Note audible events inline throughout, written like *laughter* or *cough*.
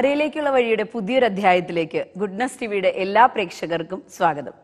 വരയിലേക്കുള്ള വഴിയുടെ പുതിയൊരു അധ്യായത്തിലേക്ക് ഗുഡ്നസ് ടിവിയുടെ എല്ലാ പ്രേക്ഷകർക്കും സ്വാഗതം.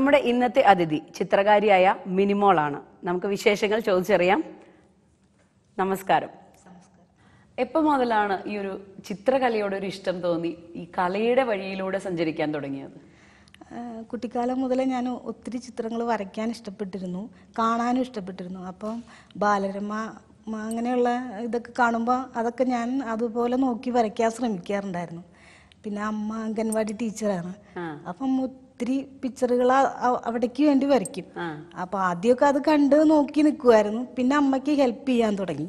നമ്മുടെ ഇന്നത്തെ അതിഥി ചിത്രകാരിയായ മിനിമോളാണ്. നമുക്ക് വിശേഷങ്ങൾ ചോദിച്ചറിയാം. നമസ്കാരം. എപ്പോൾ മുതലാണ് ഈ ഒരു ചിത്രകലയോട് ഒരു ഇഷ്ടം തോന്നി ഈ കലയുടെ വഴിയിലൂടെ സഞ്ചരിക്കാൻ തുടങ്ങിയത്? കുട്ടിക്കാലം മുതലേ ഞാൻ ഒത്തിരി ചിത്രങ്ങൾ വരയ്ക്കാൻ ഇഷ്ടപ്പെട്ടിരുന്നു കാണാനും ഇഷ്ടപ്പെട്ടിരുന്നു. അപ്പം ബാലരമ അങ്ങനെയുള്ള ഇതൊക്കെ കാണുമ്പോൾ അതൊക്കെ ഞാൻ അതുപോലെ നോക്കി വരയ്ക്കാൻ ശ്രമിക്കാറുണ്ടായിരുന്നു. പിന്നെ അമ്മ അംഗൻവാടി ടീച്ചറാണ്. അപ്പം ഒത്തിരി പിക്ചറുകൾ അവിടേക്ക് വേണ്ടി വരയ്ക്കും. അപ്പൊ ആദ്യമൊക്കെ അത് കണ്ട് നോക്കി നിൽക്കുമായിരുന്നു പിന്നെ അമ്മയ്ക്ക് ഹെൽപ്പ് ചെയ്യാൻ തുടങ്ങി.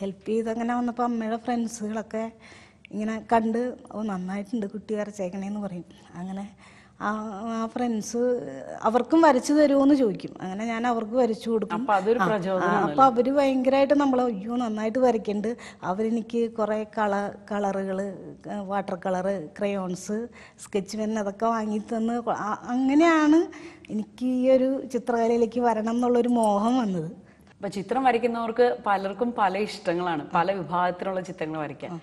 ഹെൽപ്പ് ചെയ്ത് അങ്ങനെ വന്നപ്പോൾ അമ്മയുടെ ഫ്രണ്ട്സുകളൊക്കെ ഇങ്ങനെ കണ്ട് ഓ നന്നായിട്ടുണ്ട് കുട്ടി വരച്ചേക്കണേന്ന് പറയും. അങ്ങനെ ആ ഫ്രണ്ട്സ് അവർക്കും വരച്ചു തരുമോ എന്ന് ചോദിക്കും. അങ്ങനെ ഞാൻ അവർക്ക് വരച്ചു കൊടുക്കും. അപ്പൊ അവർ ഭയങ്കരമായിട്ട് നമ്മൾ അയ്യോ നന്നായിട്ട് വരയ്ക്കുന്നുണ്ട് അവരെനിക്ക് കുറെ കള കളറുകൾ water colour crayons sketch pen അതൊക്കെ വാങ്ങി തന്ന് അങ്ങനെയാണ് എനിക്ക് ഈ ഒരു ചിത്രകലയിലേക്ക് വരണം എന്നുള്ളൊരു മോഹം വന്നത്. അപ്പൊ ചിത്രം വരയ്ക്കുന്നവർക്ക് പലർക്കും പല ഇഷ്ടങ്ങളാണ്. പല വിഭാഗത്തിലുള്ള ചിത്രങ്ങൾ വരയ്ക്കാൻ.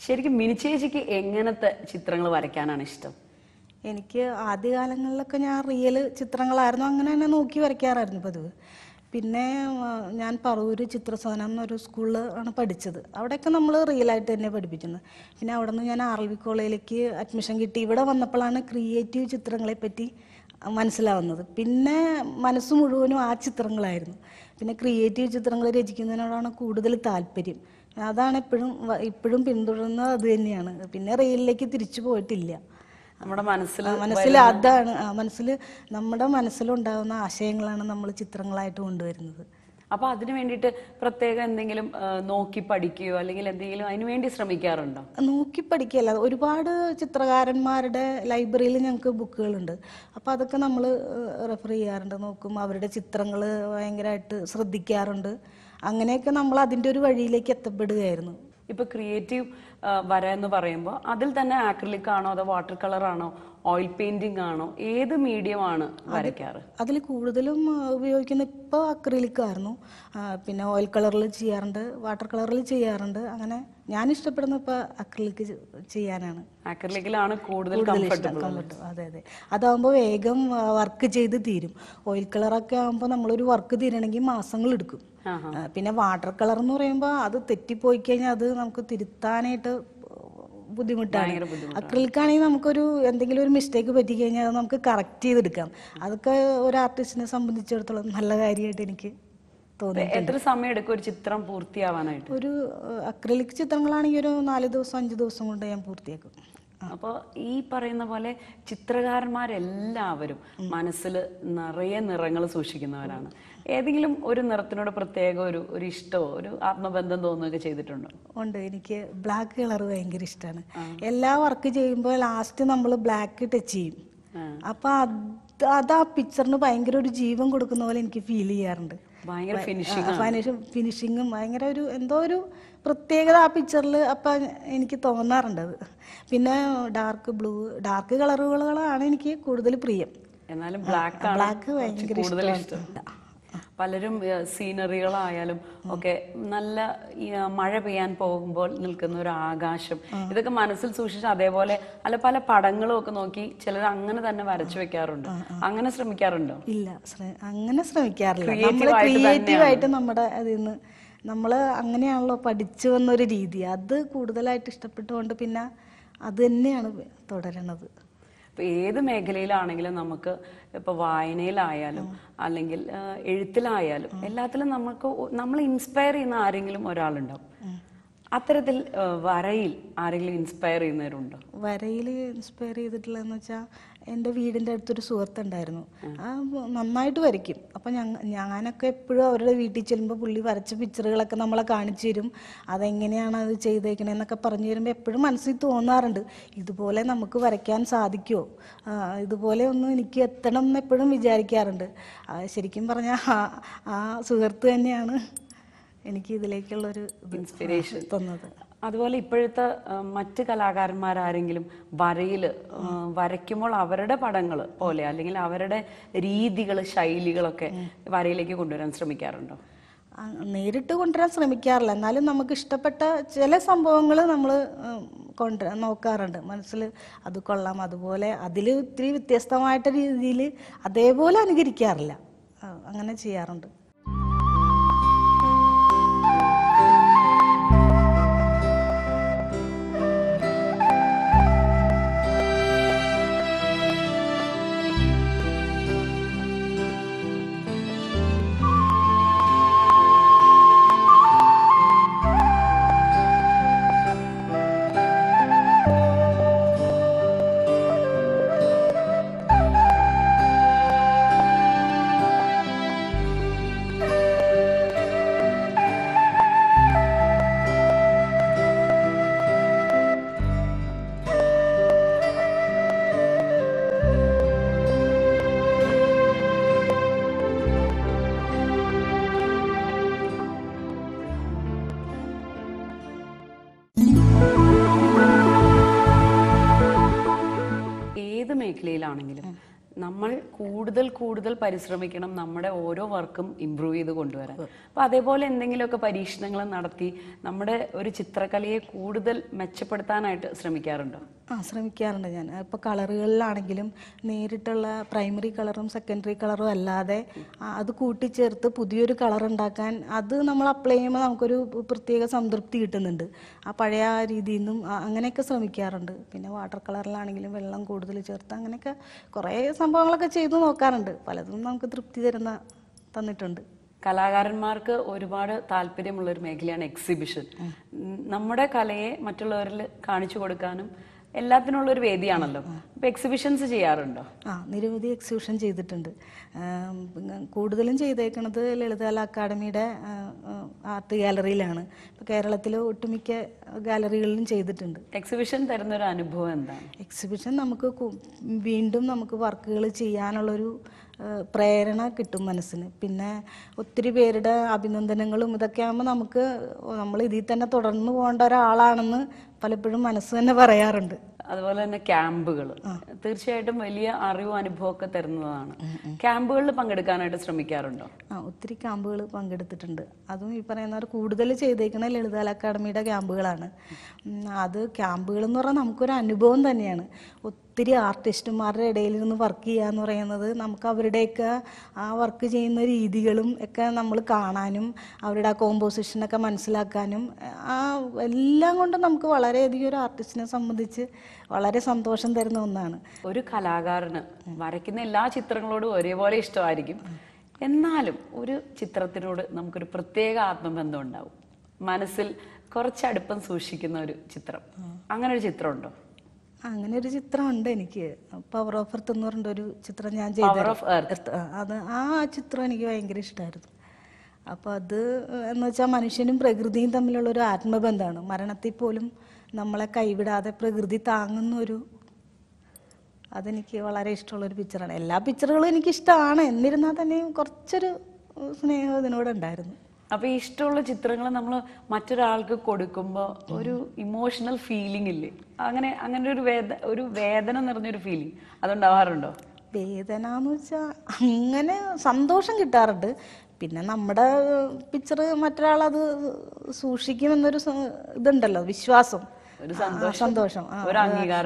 ശരിക്കും മിനിച്ചേച്ചിക്ക് എങ്ങനത്തെ ചിത്രങ്ങൾ വരയ്ക്കാനാണ് ഇഷ്ടം? എനിക്ക് ആദ്യകാലങ്ങളിലൊക്കെ ഞാൻ റിയൽ ചിത്രങ്ങളായിരുന്നു. അങ്ങനെ തന്നെ നോക്കി വരയ്ക്കാറായിരുന്നു പതിവ്. പിന്നെ ഞാൻ പറവൂർ ചിത്രസേന എന്നൊരു സ്കൂളിൽ ആണ് പഠിച്ചത്. അവിടെയൊക്കെ നമ്മൾ റിയൽ ആയിട്ട് തന്നെ പഠിപ്പിക്കുന്നത് പിന്നെ അവിടെ നിന്ന് ഞാൻ ആർ വി കോളേജിലേക്ക് അഡ്മിഷൻ കിട്ടി. ഇവിടെ വന്നപ്പോഴാണ് ക്രിയേറ്റീവ് ചിത്രങ്ങളെ പറ്റി മനസ്സിലാവുന്നത്. പിന്നെ മനസ്സ് മുഴുവനും ആ ചിത്രങ്ങളായിരുന്നു. പിന്നെ ക്രിയേറ്റീവ് ചിത്രങ്ങൾ രചിക്കുന്നതിനോടാണ് കൂടുതൽ താല്പര്യം. അതാണ് എപ്പോഴും ഇപ്പോഴും പിന്തുടരുന്നത് അത് തന്നെയാണ്. പിന്നെ റെയിലിലേക്ക് തിരിച്ചു പോയിട്ടില്ല. നമ്മുടെ മനസ്സിൽ മനസ്സിൽ അതാണ് മനസ്സിൽ നമ്മുടെ മനസ്സിലുണ്ടാകുന്ന ആശയങ്ങളാണ് നമ്മൾ ചിത്രങ്ങളായിട്ട് കൊണ്ടുവരുന്നത്. അപ്പോൾ അതിനു വേണ്ടിയിട്ട് പ്രത്യേകം എന്തെങ്കിലും നോക്കി പഠിക്കുകയോ അല്ലെങ്കിൽ എന്തെങ്കിലും അതിനു വേണ്ടി ശ്രമിക്കാറുണ്ടോ? നോക്കി പഠിക്കുകയല്ല. ഒരുപാട് ചിത്രകാരന്മാരുടെ ലൈബ്രറിയിൽ ഞങ്ങൾക്ക് ബുക്കുകളുണ്ട്. അപ്പോൾ അതൊക്കെ നമ്മൾ റെഫർ ചെയ്യാറുണ്ട്. നോക്കും അവരുടെ ചിത്രങ്ങൾ ഭയങ്കരമായിട്ട് ശ്രദ്ധിക്കാറുണ്ട്. അങ്ങനെയൊക്കെ നമ്മൾ അതിന്റെ ഒരു വഴിയിലേക്ക് എത്തപ്പെടുകയായിരുന്നു. ഇപ്പൊ ക്രിയേറ്റീവ് വര എന്ന് പറയുമ്പോൾ അതിൽ തന്നെ ആക്രിലിക് ആണോ അതോ വാട്ടർ കളർ ആണോ ഓയിൽ പെയിന്റിംഗ് ആണോ? ഏത് മീഡിയം ആണ് വരയ്ക്കാറ്? അതിൽ കൂടുതലും ഉപയോഗിക്കുന്ന ഇപ്പോൾ അക്രിലിക് ആയിരുന്നു. പിന്നെ ഓയിൽ കളറിൽ ചെയ്യാറുണ്ട് വാട്ടർ കളറിൽ ചെയ്യാറുണ്ട്. അങ്ങനെ ഞാൻ ഇഷ്ടപ്പെടുന്ന ഇപ്പോൾ അക്രിലിക് ചെയ്യാനാണ്. അക്രിലിക്കിലാണ് കൂടുതൽ കംഫർട്ട് അതെ അതെ. അതാകുമ്പോൾ വേഗം വർക്ക് ചെയ്ത് തീരും. ഓയിൽ കളറൊക്കെ ആകുമ്പോൾ നമ്മളൊരു വർക്ക് തീരണമെങ്കിൽ മാസങ്ങൾ എടുക്കും. പിന്നെ വാട്ടർ കളർ എന്ന് പറയുമ്പോൾ അത് തെറ്റിപ്പോയി കഴിഞ്ഞാൽ അത് നമുക്ക് തിരുത്താനായിട്ട് ബുദ്ധിമുട്ടാണ്. അക്രിലിക്കാണെങ്കിൽ അക്രിലിക് ആണെങ്കിൽ നമുക്കൊരു എന്തെങ്കിലും ഒരു മിസ്റ്റേക്ക് പറ്റി കഴിഞ്ഞാൽ അത് നമുക്ക് കറക്റ്റ് ചെയ്തെടുക്കാം. അതൊക്കെ ഒരു ആർട്ടിസ്റ്റിനെ സംബന്ധിച്ചിടത്തോളം നല്ല കാര്യമായിട്ട് എനിക്ക് എത്ര സമയം എടുക്കും ഒരു ചിത്രം പൂർത്തിയാവാനായിട്ട്? ഒരു അക്രിലിക് ചിത്രങ്ങളാണെങ്കിൽ ഒരു നാല് ദിവസം അഞ്ച് ദിവസം കൊണ്ട് ഞാൻ പൂർത്തിയാക്കും. അപ്പോൾ ഈ പറയുന്ന പോലെ ചിത്രകാരന്മാരെല്ലാവരും മനസ്സിൽ നിറയെ നിറങ്ങൾ സൂക്ഷിക്കുന്നവരാണ്. ഏതെങ്കിലും ഒരു നിറത്തിനോട് പ്രത്യേക ഒരു ഒരു ഇഷ്ടമോ? ഒരു ആത്മബന്ധം തോന്നുകയൊക്കെ ചെയ്തിട്ടുണ്ടോ? ഉണ്ട്. എനിക്ക് ബ്ലാക്ക് കളർ ഭയങ്കര ഇഷ്ടമാണ് എല്ലാ വർക്ക് ചെയ്യുമ്പോൾ ലാസ്റ്റ് നമ്മൾ ബ്ലാക്ക് ടച്ച് ചെയ്യും. അപ്പൊ അത് അത് ആ പിക്ചറിന് ഭയങ്കര ഒരു ജീവൻ കൊടുക്കുന്ന പോലെ എനിക്ക് ഫീൽ ചെയ്യാറുണ്ട്. ഫിനിഷിങ്ങും ഭയങ്കര ഒരു എന്തോ ഒരു പ്രത്യേകത ആ പിക്ചറിൽ അപ്പം എനിക്ക് തോന്നാറുണ്ട് അത്. പിന്നെ ഡാർക്ക് ബ്ലൂ ഡാർക്ക് കളറുകളാണ് എനിക്ക് കൂടുതൽ പ്രിയം. എന്നാലും ബ്ലാക്ക് ബ്ലാക്ക് ഭയങ്കര ഇഷ്ടമാണ് ഇഷ്ടം. പലരും സീനറികളായാലും ഒക്കെ നല്ല മഴ പെയ്യാൻ പോകുമ്പോൾ നിൽക്കുന്ന ഒരു ആകാശം. ഇതൊക്കെ മനസ്സിൽ സൂക്ഷിച്ച് അതേപോലെ അല്ല പല പടങ്ങളും ഒക്കെ നോക്കി ചിലർ അങ്ങനെ തന്നെ വരച്ചു വെക്കാറുണ്ട്. അങ്ങനെ ശ്രമിക്കാറുണ്ടോ? ഇല്ല അങ്ങനെ ശ്രമിക്കാറില്ല. ക്രിയേറ്റീവ് ആയിട്ട് നമ്മുടെ അതിൽ നിന്ന് നമ്മൾ അങ്ങനെയാണല്ലോ പഠിച്ചു വന്നൊരു രീതി. അത് കൂടുതലായിട്ട് ഇഷ്ടപ്പെട്ടുകൊണ്ട് പിന്നെ അത് തന്നെയാണ് തുടരണത്. ഇപ്പൊ ഏത് മേഖലയിലാണെങ്കിലും നമുക്ക് ഇപ്പൊ വായനയിലായാലും അല്ലെങ്കിൽ എഴുത്തിലായാലും എല്ലാത്തിലും നമുക്ക് നമ്മൾ ഇൻസ്പയർ ചെയ്യുന്ന ആരെങ്കിലും ഒരാളുണ്ടാവും. അത്തരത്തിൽ വരയിൽ ആരെങ്കിലും ഇൻസ്പയർ ചെയ്യുന്നവരുണ്ടോ? വരയിൽ ഇൻസ്പയർ ചെയ്തിട്ടുള്ളതെന്ന് വെച്ചാൽ എന്റെ വീടിന്റെ അടുത്തൊരു സുഹൃത്തുണ്ടായിരുന്നു. ആ. നന്നായിട്ട് വരയ്ക്കും. അപ്പം ഞാനൊക്കെ എപ്പോഴും അവരുടെ വീട്ടിൽ ചെല്ലുമ്പോൾ പുള്ളി വരച്ച പിക്ചറുകളൊക്കെ നമ്മളെ കാണിച്ചു തരും. അതെങ്ങനെയാണ് അത് ചെയ്തേക്കണേന്നൊക്കെ പറഞ്ഞു തരുമ്പോൾ എപ്പോഴും മനസ്സിൽ തോന്നാറുണ്ട്. ഇതുപോലെ നമുക്ക് വരയ്ക്കാൻ സാധിക്കുമോ ഇതുപോലെ ഒന്നും എനിക്ക് എത്തണം എന്ന് എപ്പോഴും വിചാരിക്കാറുണ്ട്. ശരിക്കും പറഞ്ഞാൽ ആ സുഹൃത്ത് തന്നെയാണ് എനിക്ക് ഇതിലേക്കുള്ളൊരു ഇത് ഇൻസ്പിറേഷൻ തന്നത്. അതുപോലെ ഇപ്പോഴത്തെ മറ്റ് കലാകാരന്മാരാരെങ്കിലും വരയിൽ വരയ്ക്കുമ്പോൾ അവരുടെ പടങ്ങൾ പോലെ അല്ലെങ്കിൽ അവരുടെ രീതികൾ ശൈലികളൊക്കെ വരയിലേക്ക് കൊണ്ടുവരാൻ ശ്രമിക്കാറുണ്ടോ? നേരിട്ട് കൊണ്ടുവരാൻ ശ്രമിക്കാറില്ല. എന്നാലും നമുക്ക് ഇഷ്ടപ്പെട്ട ചില സംഭവങ്ങൾ നമ്മൾ കൊണ്ട് നോക്കാറുണ്ട്. മനസ്സിൽ അത് കൊള്ളാം അതുപോലെ അതിൽ ഇത്തിരി വ്യത്യസ്തമായിട്ട് രീതിയിൽ അതേപോലെ അനുകരിക്കാറില്ല. അങ്ങനെ ചെയ്യാറുണ്ട്. മേഖലയിലാണെങ്കിലും നമ്മൾ കൂടുതൽ കൂടുതൽ പരിശ്രമിക്കണം നമ്മുടെ ഓരോ വർക്കും ഇമ്പ്രൂവ് ചെയ്ത് കൊണ്ടുവരാൻ. അപ്പൊ അതേപോലെ എന്തെങ്കിലുമൊക്കെ പരീക്ഷണങ്ങൾ നടത്തി നമ്മുടെ ഒരു ചിത്രകലയെ കൂടുതൽ മെച്ചപ്പെടുത്താനായിട്ട് ശ്രമിക്കാറുണ്ടോ? ആ ശ്രമിക്കാറുണ്ട് ഞാൻ. ഇപ്പോൾ കളറുകളിലാണെങ്കിലും നേരിട്ടുള്ള പ്രൈമറി കളറും സെക്കൻഡറി കളറും അല്ലാതെ അത് കൂട്ടിച്ചേർത്ത് പുതിയൊരു കളർ ഉണ്ടാക്കാൻ അത് നമ്മൾ അപ്ലൈ ചെയ്യുമ്പോൾ നമുക്കൊരു പ്രത്യേക സംതൃപ്തി കിട്ടുന്നുണ്ട്. ആ പഴയ രീതിയിൽ നിന്നും അങ്ങനെയൊക്കെ ശ്രമിക്കാറുണ്ട്. പിന്നെ വാട്ടർ കളറിലാണെങ്കിലും വെള്ളം കൂടുതൽ ചേർത്ത് അങ്ങനെയൊക്കെ കുറേ സംഭവങ്ങളൊക്കെ ചെയ്തു നോക്കാറുണ്ട്. പലതും നമുക്ക് തൃപ്തി തരുന്ന തന്നിട്ടുണ്ട്. കലാകാരന്മാർക്ക് ഒരുപാട് താല്പര്യമുള്ള ഒരു മേഖലയാണ് എക്സിബിഷൻ. നമ്മുടെ കലയെ മറ്റുള്ളവരിൽ കാണിച്ചു കൊടുക്കാനും എല്ലാത്തിനുള്ള ഒരു വേദിയാണല്ലോ അപ്പൊ എക്സിബിഷൻസ് ചെയ്യാറുണ്ടോ? ആ നിരവധി എക്സിബിഷൻ ചെയ്തിട്ടുണ്ട്. കൂടുതലും ചെയ്തേക്കുന്നത് ലളിതകല അക്കാദമിയുടെ ആർട്ട് ഗാലറിയിലാണ്. ഇപ്പോൾ കേരളത്തിലെ ഒട്ടുമിക്ക ഗാലറികളിലും ചെയ്തിട്ടുണ്ട്. എക്സിബിഷൻ തരുന്നൊരു അനുഭവം എന്താണ്? എക്സിബിഷൻ നമുക്ക് വീണ്ടും നമുക്ക് വർക്കുകൾ ചെയ്യാനുള്ളൊരു പ്രേരണ കിട്ടും മനസ്സിന്. പിന്നെ ഒത്തിരി പേരുടെ അഭിനന്ദനങ്ങളും ഇതൊക്കെ ആകുമ്പോൾ നമുക്ക് നമ്മൾ ഇതിൽ തന്നെ തുടർന്ന് പോകേണ്ട ഒരാളാണെന്ന് പലപ്പോഴും മനസ്സ് തന്നെ പറയാറുണ്ട്. അതുപോലെ തന്നെ ക്യാമ്പുകൾ തീർച്ചയായിട്ടും വലിയ അറിവും അനുഭവമൊക്കെ തരുന്നതാണ്. ക്യാമ്പുകളിൽ പങ്കെടുക്കാനായിട്ട് ശ്രമിക്കാറുണ്ടോ? ആ ഒത്തിരി ക്യാമ്പുകൾ പങ്കെടുത്തിട്ടുണ്ട്. അതും ഈ പറയുന്നവർ കൂടുതൽ ചെയ്തേക്കുന്ന ലളിതകല അക്കാഡമിയുടെ ക്യാമ്പുകളാണ്. അത് ക്യാമ്പുകൾ എന്ന് പറഞ്ഞാൽ നമുക്കൊരു അനുഭവം തന്നെയാണ്. ഒത്തിരി ആർട്ടിസ്റ്റുമാരുടെ ഇടയിൽ നിന്ന് വർക്ക് ചെയ്യുക എന്ന് പറയുന്നത് നമുക്ക് അവരുടെയൊക്കെ ആ വർക്ക് ചെയ്യുന്ന രീതികളും ഒക്കെ നമ്മൾ കാണാനും അവരുടെ ആ കോമ്പോസിഷനൊക്കെ മനസ്സിലാക്കാനും ആ എല്ലാം കൊണ്ടും നമുക്ക് വളരെയധികം ഒരു ആർട്ടിസ്റ്റിനെ സംബന്ധിച്ച് വളരെ സന്തോഷം തരുന്ന ഒന്നാണ്. ഒരു കലാകാരന് വരയ്ക്കുന്ന എല്ലാ ചിത്രങ്ങളോടും ഒരേപോലെ ഇഷ്ടമായിരിക്കും. എന്നാലും ഒരു ചിത്രത്തിനോട് നമുക്കൊരു പ്രത്യേക ആത്മബന്ധം ഉണ്ടാവും. മനസ്സിൽ കുറച്ചടുപ്പം സൂക്ഷിക്കുന്ന ഒരു ചിത്രം. അങ്ങനെ ഒരു ചിത്രം ഉണ്ടോ അങ്ങനെ ഒരു ചിത്രം ഉണ്ട് എനിക്ക്. പവർ ഓഫ് എർത്ത് എന്ന് പറഞ്ഞ ഒരു ചിത്രം ഞാൻ ആ, അത് ആ ചിത്രം എനിക്ക് ഭയങ്കര ഇഷ്ടമായിരുന്നു അപ്പോൾ അത് എന്ന് വെച്ചാൽ മനുഷ്യനും പ്രകൃതിയും തമ്മിലുള്ള ഒരു ആത്മബന്ധമാണ്. മരണത്തിൽ പോലും നമ്മളെ കൈവിടാതെ പ്രകൃതി താങ്ങുന്ന ഒരു അതെനിക്ക് വളരെ ഇഷ്ടമുള്ള ഒരു പിക്ചറാണ് എല്ലാ പിക്ചറുകളും എനിക്കിഷ്ടമാണ് എന്നിരുന്നാൽ തന്നെയും കുറച്ചൊരു സ്നേഹം ഇതിനോട് ഉണ്ടായിരുന്നു. അപ്പൊ ഇഷ്ടമുള്ള ചിത്രങ്ങൾ നമ്മൾ മറ്റൊരാൾക്ക് കൊടുക്കുമ്പോൾ ഒരു ഇമോഷണൽ ഫീലിംഗ് ഇല്ലേ? അങ്ങനെ അങ്ങനെ ഒരു വേദ ഒരു വേദന നിറഞ്ഞൊരു ഫീലിംഗ് അതുണ്ടാവാറുണ്ടോ? വേദന എന്ന് വെച്ചാൽ അങ്ങനെ സന്തോഷം കിട്ടാറുണ്ട്. പിന്നെ നമ്മുടെ പിക്ചർ മറ്റൊരാളത് സൂക്ഷിക്കുമെന്നൊരു ഇതുണ്ടല്ലോ വിശ്വാസം. ഒരു സന്തോഷം. ഒരു.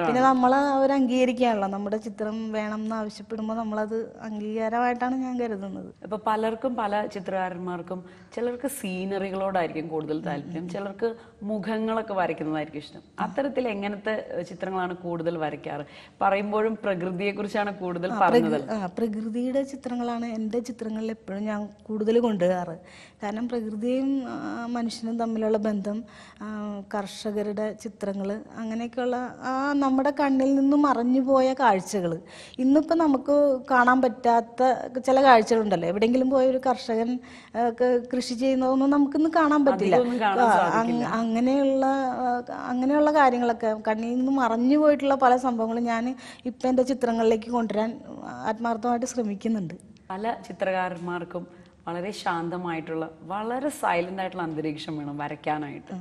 പിന്നെ നമ്മൾ അവർ അംഗീകരിക്കുകയാണല്ലോ നമ്മുടെ ചിത്രം വേണം എന്ന് ആവശ്യപ്പെടുമ്പോൾ നമ്മളത് അംഗീകാരമായിട്ടാണ് ഞാൻ കരുതുന്നത്. ഇപ്പൊ പലർക്കും പല ചിത്രകാരന്മാർക്കും ചിലർക്ക് സീനറികളോടായിരിക്കും കൂടുതൽ താല്പര്യം. ചിലർക്ക് മുഖങ്ങളൊക്കെ വരയ്ക്കുന്നതായിരിക്കും ഇഷ്ടം. അത്തരത്തിൽ എങ്ങനത്തെ ചിത്രങ്ങളാണ് കൂടുതൽ വരയ്ക്കാറ്? പറയുമ്പോഴും പ്രകൃതിയെ കുറിച്ചാണ് കൂടുതൽ പറഞ്ഞത്. പ്രകൃതിയുടെ ചിത്രങ്ങളാണ് എന്റെ ചിത്രങ്ങളിൽ എപ്പോഴും ഞാൻ കൂടുതൽ കൊണ്ടുവരാറ്. കാരണം പ്രകൃതിയും മനുഷ്യനും തമ്മിലുള്ള ബന്ധം കർഷകരുടെ ചിത്രങ്ങൾ അങ്ങനെയൊക്കെയുള്ള ആ നമ്മുടെ കണ്ണിൽ നിന്നും മറഞ്ഞു പോയ കാഴ്ചകൾ ഇന്നിപ്പോൾ നമുക്ക് കാണാൻ പറ്റാത്ത ചില കാഴ്ചകളുണ്ടല്ലോ. എവിടെയെങ്കിലും പോയ ഒരു കർഷകൻ കൃഷി ചെയ്യുന്നതൊന്നും നമുക്കിന്ന് കാണാൻ പറ്റില്ല. അങ്ങനെയുള്ള അങ്ങനെയുള്ള കാര്യങ്ങളൊക്കെ കണ്ണിൽ നിന്ന് മറഞ്ഞു പോയിട്ടുള്ള പല സംഭവങ്ങളും ഞാൻ ഇപ്പം എന്റെ ചിത്രങ്ങളിലേക്ക് കൊണ്ടുവരാൻ ആത്മാർത്ഥമായിട്ട് ശ്രമിക്കുന്നുണ്ട്. പല ചിത്രകാരന്മാർക്കും വളരെ ശാന്തമായിട്ടുള്ള വളരെ സൈലന്റ് ആയിട്ടുള്ള അന്തരീക്ഷം വേണം വരയ്ക്കാനായിട്ട്.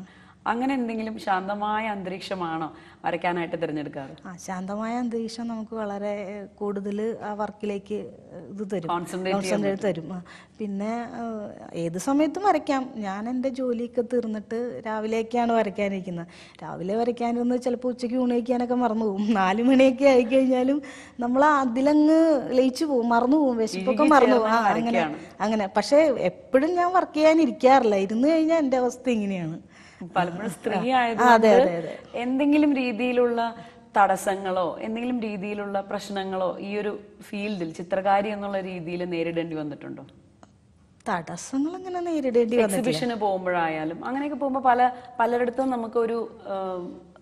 അങ്ങനെ എന്തെങ്കിലും ശാന്തമായ അന്തരീക്ഷമാണോ വരയ്ക്കാനായിട്ട് തിരഞ്ഞെടുക്കാറ്? ആ ശാന്തമായ അന്തരീക്ഷം നമുക്ക് വളരെ കൂടുതൽ ആ വർക്കിലേക്ക് ഇത് തരും. കോൺസെൻട്രേറ്റ് തരും. പിന്നെ ഏത് സമയത്തും വരയ്ക്കാം. ഞാൻ എന്റെ ജോലിയൊക്കെ തീർന്നിട്ട് രാവിലെയൊക്കെയാണ് വരയ്ക്കാനിരിക്കുന്നത്. രാവിലെ വരയ്ക്കാനിരുന്ന് ചിലപ്പോൾ ഉച്ചയ്ക്ക് ഊണയിക്കാനൊക്കെ മറന്നു പോകും. *laughs* നാല് മണിയൊക്കെ ആയിക്കഴിഞ്ഞാലും നമ്മൾ അതിലങ്ങ് ലയിച്ചു പോകും മറന്നു പോകും വിശപ്പൊക്കെ മറന്നു പോകും. അങ്ങനെ അങ്ങനെ. പക്ഷേ എപ്പോഴും ഞാൻ വർക്ക് ചെയ്യാനിരിക്കാറില്ല. ഇരുന്ന് കഴിഞ്ഞാൽ എന്റെ അവസ്ഥ ഇങ്ങനെയാണ്. പലപ്പോഴും സ്ത്രീ ആയത് ആയതുകൊണ്ട്. എന്തെങ്കിലും രീതിയിലുള്ള തടസ്സങ്ങളോ എന്തെങ്കിലും രീതിയിലുള്ള പ്രശ്നങ്ങളോ ഈ ഒരു ഫീൽഡിൽ ചിത്രകാരി എന്നുള്ള രീതിയിൽ നേരിടേണ്ടി വന്നിട്ടുണ്ടോ? തടസ്സങ്ങൾ അങ്ങനെ നേരിടേണ്ടി എക്സിബിഷന് പോകുമ്പോഴായാലും അങ്ങനെയൊക്കെ പോകുമ്പോൾ പല പലരിടത്തും നമുക്കൊരു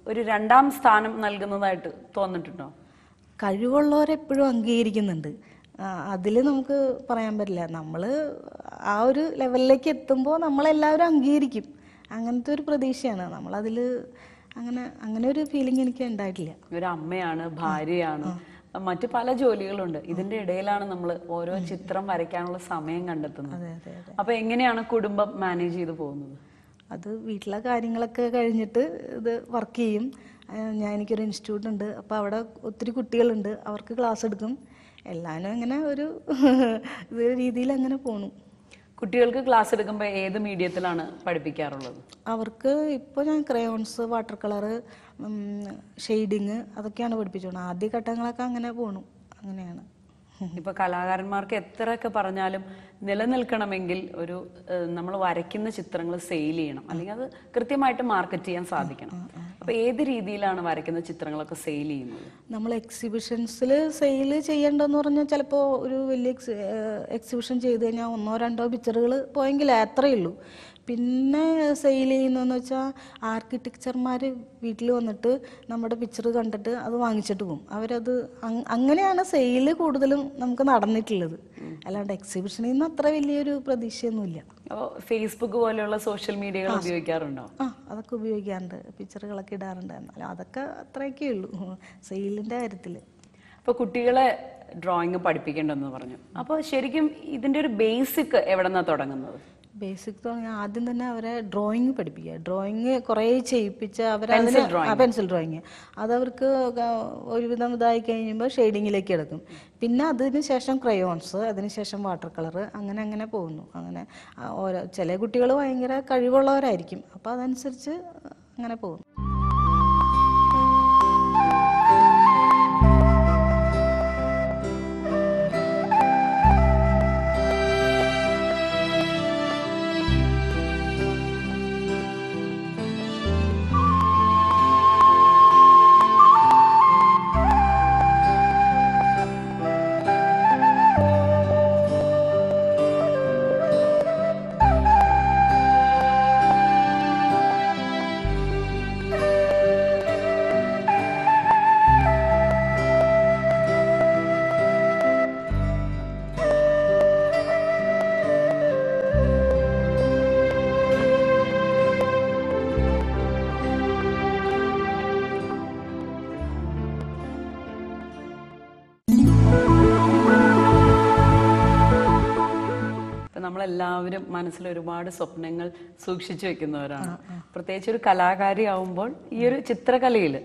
ഒരു രണ്ടാം സ്ഥാനം നൽകുന്നതായിട്ട് തോന്നിട്ടുണ്ടോ? കഴിവുള്ളവരെപ്പോഴും അംഗീകരിക്കുന്നുണ്ട്. അതിൽ നമുക്ക് പറയാൻ പറ്റില്ല. നമ്മൾ ആ ഒരു ലെവലിലേക്ക് എത്തുമ്പോൾ നമ്മളെല്ലാവരും അംഗീകരിക്കും. അങ്ങനത്തെ ഒരു പ്രതീക്ഷയാണ്. നമ്മളതിൽ അങ്ങനെ അങ്ങനെ ഒരു ഫീലിംഗ് എനിക്ക് ഉണ്ടായിട്ടില്ല. ഒരു അമ്മയാണ് ഭാര്യയാണ് മറ്റു പല ജോലികളുണ്ട്. ഇതിന്റെ ഇടയിലാണ് നമ്മൾ ഓരോ ചിത്രം വരയ്ക്കാനുള്ള സമയം കണ്ടെത്തുന്നത്. അപ്പൊ എങ്ങനെയാണ് കുടുംബം മാനേജ് ചെയ്ത് പോകുന്നത്? അത് വീട്ടിലെ കാര്യങ്ങളൊക്കെ കഴിഞ്ഞിട്ട് ഇത് വർക്ക് ചെയ്യും. ഞാൻ എനിക്കൊരു ഇൻസ്റ്റിറ്റ്യൂട്ട് ഉണ്ട്. അപ്പോൾ അവിടെ ഒത്തിരി കുട്ടികളുണ്ട്. അവർക്ക് ക്ലാസ് എടുക്കും. എല്ലാവരും അങ്ങനെ ഒരു *laughs* രീതിയിൽ അങ്ങനെ പോണു. കുട്ടികൾക്ക് ക്ലാസ് എടുക്കുമ്പോൾ ഏത് മീഡിയത്തിലാണ് പഠിപ്പിക്കാറുള്ളത്? അവർക്ക് ഇപ്പോൾ ഞാൻ ക്രയോൺസ് വാട്ടർ കളറ് ഷെയ്ഡിങ് അതൊക്കെയാണ് പഠിപ്പിച്ചോണം ആദ്യ ഘട്ടങ്ങളൊക്കെ അങ്ങനെ പോണു. അങ്ങനെയാണ്. ഇപ്പൊ കലാകാരന്മാർക്ക് എത്രയൊക്കെ പറഞ്ഞാലും നിലനിൽക്കണമെങ്കിൽ ഒരു നമ്മൾ വരയ്ക്കുന്ന ചിത്രങ്ങൾ സെയിൽ ചെയ്യണം. അല്ലെങ്കിൽ അത് കൃത്യമായിട്ട് മാർക്കറ്റ് ചെയ്യാൻ സാധിക്കണം. അപ്പൊ ഏത് രീതിയിലാണ് വരയ്ക്കുന്ന ചിത്രങ്ങളൊക്കെ സെയിൽ ചെയ്യുന്നത്? നമ്മൾ എക്സിബിഷൻസിൽ സെയിൽ ചെയ്യേണ്ടതെന്ന് പറഞ്ഞാൽ ചിലപ്പോൾ ഒരു വലിയ എക്സിബിഷൻ ചെയ്ത് കഴിഞ്ഞാൽ ഒന്നോ രണ്ടോ പിക്ചറുകൾ പോയെങ്കിൽ അത്രയേ ഉള്ളൂ പിന്നെ സെയിൽ ചെയ്യുന്നതെന്ന് വെച്ചാൽ ആർക്കിടെക്ചർമാർ വീട്ടിൽ വന്നിട്ട് നമ്മുടെ പിക്ചർ കണ്ടിട്ട് അത് വാങ്ങിച്ചിട്ട് പോകും. അവരത് അങ്ങനെയാണ് സെയിൽ കൂടുതലും നമുക്ക് നടന്നിട്ടുള്ളത്. അല്ലാണ്ട് എക്സിബിഷനിൽ നിന്ന് അത്ര വലിയൊരു പ്രതീക്ഷയൊന്നുമില്ല. അപ്പോൾ ഫേസ്ബുക്ക് പോലെയുള്ള സോഷ്യൽ മീഡിയകൾ ഉപയോഗിക്കാറുണ്ടോ? ആ അതൊക്കെ ഉപയോഗിക്കാറുണ്ട്. പിക്ചറുകളൊക്കെ ഇടാറുണ്ട്. എന്നാലും അതൊക്കെ അത്രയൊക്കെ ഉള്ളൂ. സെയിലിന്റെ കാര്യത്തിൽ അപ്പോൾ കുട്ടികളെ ഡ്രോയിങ് പഠിപ്പിക്കേണ്ടെന്ന് പറഞ്ഞു. അപ്പോൾ ശരിക്കും ഇതിന്റെ ഒരു ബേസിക് എവിടെ നിന്നാണ് തുടങ്ങുന്നത്? ബേസിക് തുടങ്ങി ആദ്യം തന്നെ അവരെ ഡ്രോയിങ് പഠിപ്പിക്കുക. ഡ്രോയിങ് കുറേ ചെയ്യിപ്പിച്ച് അവർ. Pencil drawing. അതവർക്ക് ഒരുവിധം ഇതായി കഴിയുമ്പോൾ ഷെയ്ഡിങ്ങിലേക്ക് എടുക്കും. പിന്നെ അതിന് ശേഷം ക്രയോൺസ് അതിനുശേഷം വാട്ടർ കളർ അങ്ങനെ അങ്ങനെ പോകുന്നു. അങ്ങനെ ഓരോ ചില കുട്ടികൾ ഭയങ്കര കഴിവുള്ളവരായിരിക്കും. അപ്പോൾ അതനുസരിച്ച് അങ്ങനെ പോകുന്നു. നമ്മളെല്ലാവരും മനസ്സിൽ ഒരുപാട് സ്വപ്നങ്ങൾ സൂക്ഷിച്ചു വെക്കുന്നവരാണ്. പ്രത്യേകിച്ച് ഒരു കലാകാരി ആവുമ്പോൾ ഈ ഒരു ചിത്രകലയിൽ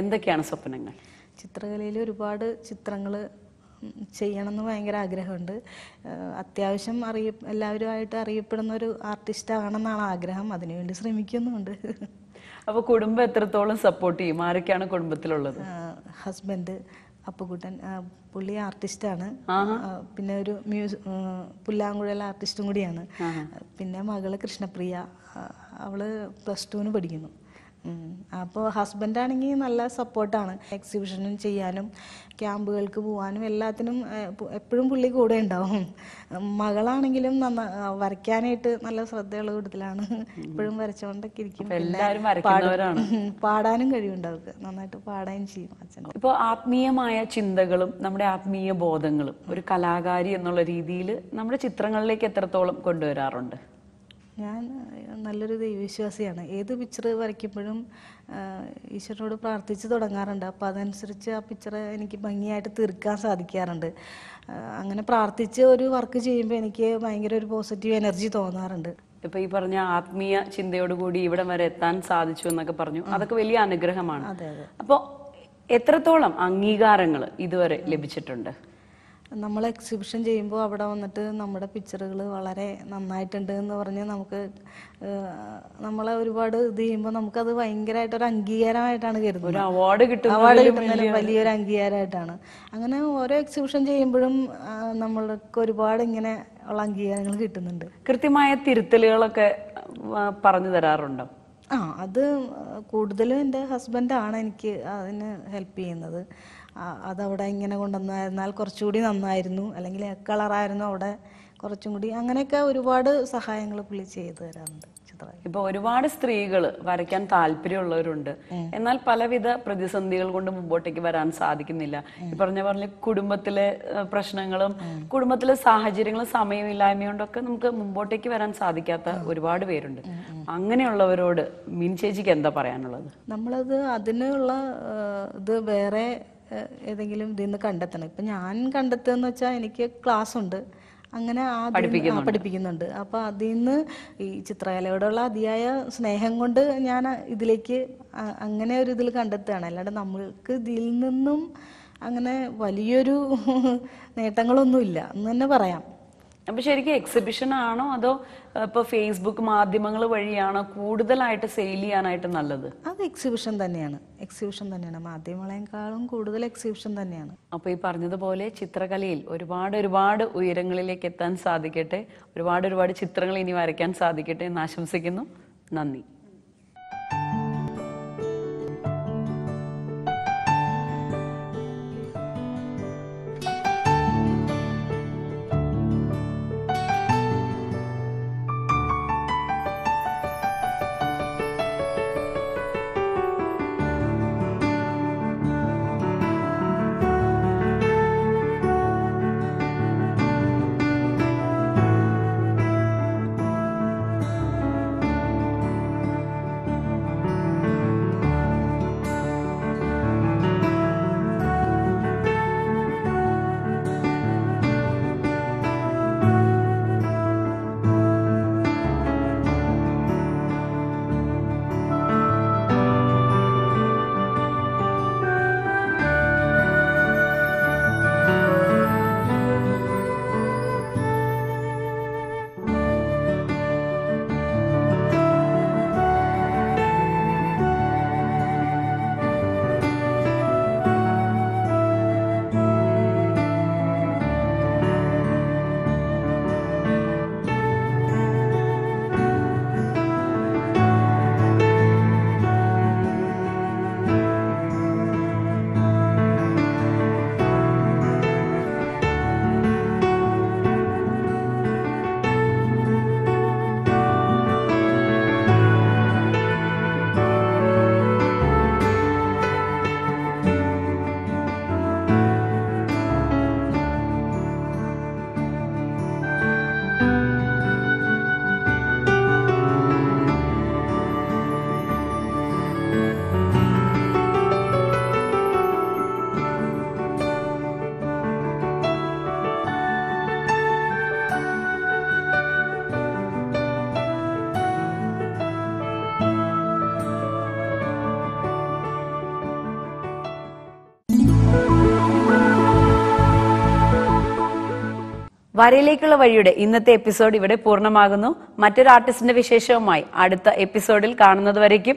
എന്തൊക്കെയാണ് സ്വപ്നങ്ങൾ? ചിത്രകലയിൽ ഒരുപാട് ചിത്രങ്ങൾ ചെയ്യണം എന്ന് ഭയങ്കര ആഗ്രഹമുണ്ട്. അത്യാവശ്യം അറിയ എല്ലാവരുമായിട്ട് അറിയപ്പെടുന്ന ഒരു ആർട്ടിസ്റ്റ് ആണെന്നാണ് ആഗ്രഹം. അതിനുവേണ്ടി ശ്രമിക്കുന്നുണ്ട് അപ്പോൾ കുടുംബം എത്രത്തോളം സപ്പോർട്ട് ചെയ്യും? ആരൊക്കെയാണ് കുടുംബത്തിലുള്ളത്? ഹസ്ബൻഡ് അപ്പുകുട്ടൻ പുള്ളി ആർട്ടിസ്റ്റാണ്. പിന്നെ ഒരു മ്യൂസ് പുല്ലാങ്കുഴൽ ആർട്ടിസ്റ്റും കൂടിയാണ്. പിന്നെ മകൾ കൃഷ്ണപ്രിയ അവൾ പ്ലസ് ടുവിന് പഠിക്കുന്നു. അപ്പോൾ ഹസ്ബൻഡാണെങ്കിൽ നല്ല സപ്പോർട്ടാണ് എക്സിബിഷനും ചെയ്യാനും ക്യാമ്പുകൾക്ക് പോകാനും എല്ലാത്തിനും എപ്പോഴും പുള്ളി കൂടെ ഉണ്ടാവും. മകളാണെങ്കിലും നന്ന വരയ്ക്കാനായിട്ട് നല്ല ശ്രദ്ധയുള്ള കൂട്ടത്തിലാണ്. എപ്പോഴും വരച്ചുകൊണ്ടൊക്കെ ഇരിക്കും. എല്ലാവരും *laughs* പാടാനും കഴിവുണ്ട് അവർക്ക്. നന്നായിട്ട് പാടാനും ചെയ്യും അച്ഛൻ. ഇപ്പോൾ ആത്മീയമായ ചിന്തകളും നമ്മുടെ ആത്മീയ ബോധങ്ങളും ഒരു കലാകാരി എന്നുള്ള രീതിയിൽ നമ്മുടെ ചിത്രങ്ങളിലേക്ക് എത്രത്തോളം കൊണ്ടുവരാറുണ്ട്? ഞാൻ നല്ലൊരു ദൈവവിശ്വാസിയാണ്. ഏത് പിക്ചർ വരയ്ക്കുമ്പോഴും ഈശ്വരനോട് പ്രാർത്ഥിച്ച് തുടങ്ങാറുണ്ട്. അപ്പോൾ അതനുസരിച്ച് ആ പിക്ചർ എനിക്ക് ഭംഗിയായിട്ട് തീർക്കാൻ സാധിക്കാറുണ്ട്. അങ്ങനെ പ്രാർത്ഥിച്ച് ഒരു വർക്ക് ചെയ്യുമ്പോൾ എനിക്ക് ഭയങ്കര ഒരു പോസിറ്റീവ് എനർജി തോന്നാറുണ്ട്. ഇപ്പൊ ഈ പറഞ്ഞ ആത്മീയ ചിന്തയോട് കൂടി ഇവിടം വരെ എത്താൻ സാധിച്ചു എന്നൊക്കെ പറഞ്ഞു. അതൊക്കെ വലിയ അനുഗ്രഹമാണ്. അപ്പോൾ എത്രത്തോളം അംഗീകാരങ്ങൾ ഇതുവരെ ലഭിച്ചിട്ടുണ്ട്? നമ്മൾ എക്സിബിഷൻ ചെയ്യുമ്പോൾ അവിടെ വന്നിട്ട് നമ്മുടെ പിക്ചറുകൾ വളരെ നന്നായിട്ടുണ്ട് എന്ന് പറഞ്ഞ് നമുക്ക് നമ്മളെ ഒരുപാട് ഇത് ചെയ്യുമ്പോൾ നമുക്കത് ഭയങ്കരമായിട്ടൊരു അംഗീകാരമായിട്ടാണ് കരുതുന്നത്. ഒരു അവാർഡ് കിട്ടുന്ന അവാർഡ് കിട്ടുന്നതിന് വലിയൊരു അംഗീകാരമായിട്ടാണ്. അങ്ങനെ ഓരോ എക്സിബിഷൻ ചെയ്യുമ്പോഴും നമ്മൾക്ക് ഒരുപാട് ഇങ്ങനെ ഉള്ള അംഗീകാരങ്ങൾ കിട്ടുന്നുണ്ട്. കൃത്യമായ തിരുത്തലുകളൊക്കെ പറഞ്ഞു തരാറുണ്ടോ? ആ അത് കൂടുതലും എന്റെ ഹസ്ബൻഡാണ് എനിക്ക് അതിന് ഹെൽപ്പ് ചെയ്യുന്നത്. അതവിടെ ഇങ്ങനെ കൊണ്ടുവന്നായിരുന്നാൽ കുറച്ചുകൂടി നന്നായിരുന്നു. അല്ലെങ്കിൽ കളറായിരുന്നു അവിടെ കുറച്ചും കൂടി. അങ്ങനെയൊക്കെ ഒരുപാട് സഹായങ്ങൾ പുള്ളി ചെയ്തു തരാറുണ്ട് ഇപ്പൊ ഒരുപാട് സ്ത്രീകൾ വരയ്ക്കാൻ താല്പര്യമുള്ളവരുണ്ട്. എന്നാൽ പലവിധ പ്രതിസന്ധികൾ കൊണ്ട് മുമ്പോട്ടേക്ക് വരാൻ സാധിക്കുന്നില്ല. ഈ പറഞ്ഞ പറഞ്ഞ കുടുംബത്തിലെ പ്രശ്നങ്ങളും കുടുംബത്തിലെ സാഹചര്യങ്ങളും സമയമില്ലായ്മ കൊണ്ടൊക്കെ നമുക്ക് മുമ്പോട്ടേക്ക് വരാൻ സാധിക്കാത്ത ഒരുപാട് പേരുണ്ട്. അങ്ങനെയുള്ളവരോട് മീൻ ചേച്ചിക്ക് എന്താ പറയാനുള്ളത്? നമ്മളത് അതിനുള്ള ഇത് വേറെ ഏതെങ്കിലും ഇതിൽ നിന്ന് കണ്ടെത്തണം. ഇപ്പം ഞാൻ കണ്ടെത്തുകയെന്ന് വെച്ചാൽ എനിക്ക് ക്ലാസ് ഉണ്ട്. അങ്ങനെ ആ, പഠിപ്പിക്കുന്നുണ്ട്. അപ്പോൾ അതിൽ നിന്ന് ഈ ചിത്രകലയോടുള്ള അതിയായ സ്നേഹം കൊണ്ട് ഞാൻ ഇതിലേക്ക് അങ്ങനെ ഒരു ഇതിൽ കണ്ടെത്തുകയാണ്. അല്ലാണ്ട് നമ്മൾക്ക് ഇതിൽ നിന്നും അങ്ങനെ വലിയൊരു *laughs* നേട്ടങ്ങളൊന്നുമില്ല. എന്ന് തന്നെ പറയാം. അപ്പൊ ശരിക്കും എക്സിബിഷൻ ആണോ അതോ ഇപ്പൊ ഫേസ്ബുക്ക് മാധ്യമങ്ങൾ വഴിയാണോ കൂടുതലായിട്ട് സെയിൽ ചെയ്യാനായിട്ട് നല്ലത്? അത് എക്സിബിഷൻ തന്നെയാണ്. എക്സിബിഷൻ തന്നെയാണ്. മാധ്യമങ്ങളെക്കാളും കൂടുതൽ എക്സിബിഷൻ തന്നെയാണ്. അപ്പൊ ഈ പറഞ്ഞതുപോലെ ചിത്രകലയിൽ ഒരുപാട് ഒരുപാട് ഉയരങ്ങളിലേക്ക് എത്താൻ സാധിക്കട്ടെ. ഒരുപാട് ഒരുപാട് ചിത്രങ്ങൾ ഇനി വരയ്ക്കാൻ സാധിക്കട്ടെ എന്ന് ആശംസിക്കുന്നു. നന്ദി. വരയിലേക്കുള്ള വഴിയുടെ ഇന്നത്തെ എപ്പിസോഡ് ഇവിടെ പൂർണമാകുന്നു. മറ്റൊരു ആർട്ടിസ്റ്റിന്റെ വിശേഷവുമായി അടുത്ത എപ്പിസോഡിൽ കാണുന്നത് വരയ്ക്കും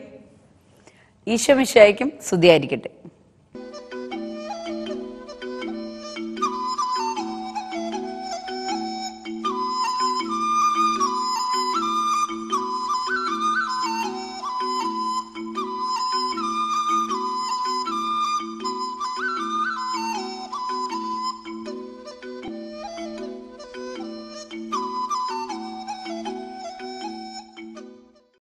ഈശോ മിശായിക്കും സ്തുതിയായിരിക്കട്ടെ.